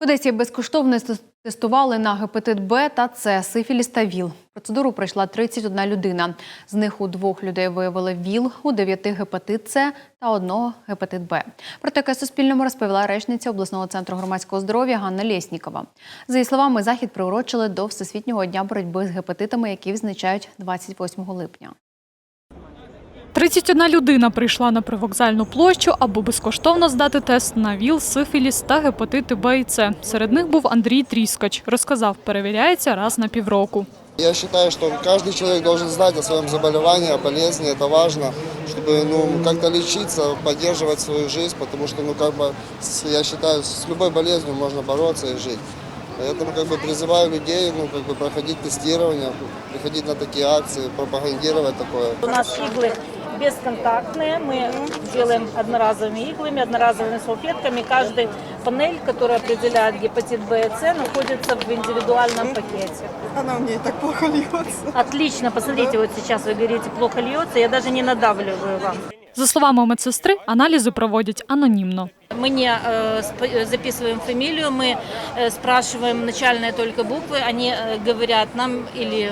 В Одесі безкоштовно тестували на гепатит Б та С, сифіліс та ВІЛ. Процедуру пройшла 31 людина. З них у двох людей виявили ВІЛ, у дев'яти гепатит С та одного гепатит Б. Про таке Суспільному розповіла речниця обласного центру громадського здоров'я Ганна Лєснікова. За її словами, захід приурочили до Всесвітнього дня боротьби з гепатитами, які відзначають 28 липня. 31 людина прийшла на привокзальну площу, аби безкоштовно здати тест на ВІЛ, сифіліс та гепатити Б і С. Серед них був Андрій Тріскач. Розказав, перевіряється раз на півроку. Я считаю, что каждый человек должен знать о своем заболевании, о болезни. Это важно, чтобы ну, как-то лечиться, поддерживать свою жизнь, потому что, ну, как бы, с- я считаю, с любой болезнью можно бороться и жить. Поэтому как бы призываю людей ну, как бы, проходить тестирование, приходить на такие акции, пропагандировать такое. У нас иглы бесконтактные, мы делаем одноразовыми иглами, одноразовыми салфетками. Каждая панель, которая определяет гепатит Б и С, находится в индивидуальном пакете. Она у меня и так плохо льется. Отлично, посмотрите, вот сейчас вы говорите, плохо льется, я даже не надавливаю вам. За словами медсестри, аналізи проводять анонімно. Мы не э, сп- э, записываем фамилию, мы э, спрашиваем начальные только буквы, они э, говорят нам или э,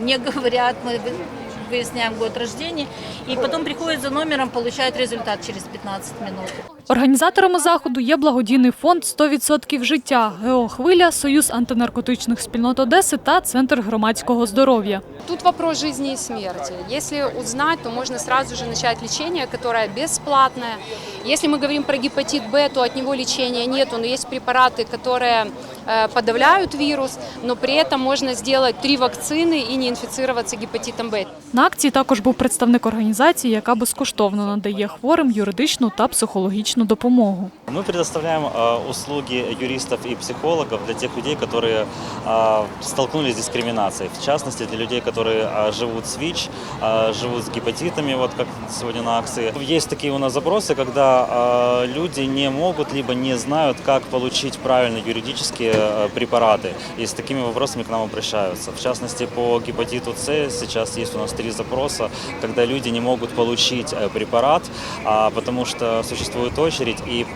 не говорят, мы вы- выясняем год рождения, и потом приходят за номером, получают результат через 15 минут. Організаторами заходу є благодійний фонд «100% життя, Геохвиля, Союз антинаркотичних спільнот Одеси та Центр громадського здоров'я. Тут вопрос жизни и смерти. Если узнать, то можно сразу же начать лечение, которое бесплатное. Если мы говорим про гепатит Б, то от него лечения нету, но есть препараты, которые э, подавляют вирус, но при этом можно сделать три вакцины и не инфицироваться гепатитом Б. На акції також був представник організації, яка безкоштовно надає хворим юридичну та психологічну допомогу. Мы предоставляем э, услуги юристов и психологов для тех людей, которые э, столкнулись с дискриминацией. В частности, для людей, которые э, живут с ВИЧ, э, живут с гепатитами, вот как сегодня на акции. Есть такие у нас запросы, когда э, люди не могут либо не знают, как получить правильные юридические э, препараты. И с такими вопросами к нам обращаются. В частности, по гепатиту С сейчас есть у нас три запроса, когда люди не могут получить э, препарат, а, потому что существует очередь и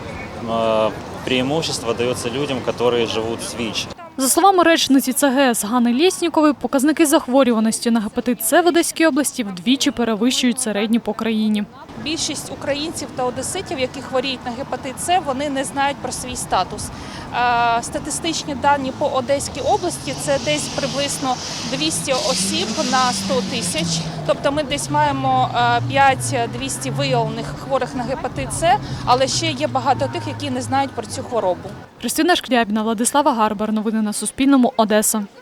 э, преимущество дается людям, которые живут с ВИЧ. За словами речниці ЦГС Гани Лєснікової, показники захворюваності на гепатит С в Одеській області вдвічі перевищують середні по країні. Більшість українців та одеситів, які хворіють на гепатит С, вони не знають про свій статус. Статистичні дані по Одеській області це десь приблизно 200 осіб на 100 тисяч. Тобто ми десь маємо е, 5-200 виявлених хворих на гепатит С, але ще є багато тих, які не знають про цю хворобу. Христина Шкрябіна, Владислава Гарбар. Новини на Суспільному. Одеса.